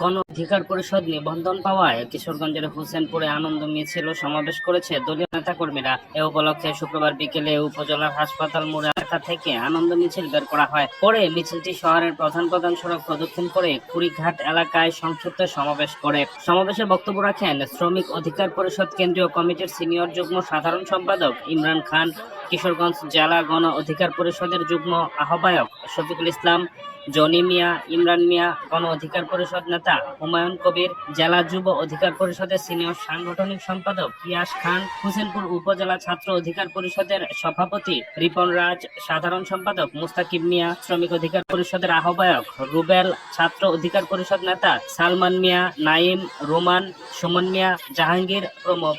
গণ অধিকার পরিষদ নিবন্ধন পাওয়ায় কিশোরগঞ্জের হোসেনপুরে আনন্দ মিছিল সমাবেশ করেছে দলীয় নেতাকর্মীরা। এ উপলক্ষে শুক্রবার বিকেলে উপজেলার হাসপাতাল মোড় এলাকা থেকে আনন্দ মিছিল বের করা হয়। পরে মিছিলটি শহরের প্রধান প্রধান সড়ক প্রদক্ষিণ করে কুড়িঘাট এলাকায় সংক্ষিপ্ত সমাবেশ করে। সমাবেশে বক্তব্য রাখেন শ্রমিক অধিকার পরিষদ কেন্দ্রীয় কমিটির সিনিয়র যুগ্ম সাধারণ সম্পাদক ইমরান খান। কিশোরগঞ্জ জেলা গণ অধিকার পরিষদের যুগ্ম আহ্বায়ক শফিকুল ইসলাম, জনি মিয়া, ইমরান মিয়া, গণ অধিকার পরিষদ নেতা হুমায়ুন কবির, জেলা যুব অধিকার পরিষদের সিনিয়র সাংগঠনিক সম্পাদক ইয়াস খান, হোসেনপুর উপজেলা ছাত্র অধিকার পরিষদের সভাপতি রিপন রাজ, সাধারণ সম্পাদক মুস্তাকিব মিয়া, শ্রমিক অধিকার পরিষদের আহ্বায়ক রুবেল, ছাত্র অধিকার পরিষদ নেতা সালমান মিয়া, নাইম, রোমান, সুমন মিয়া, জাহাঙ্গীর প্রমুখ।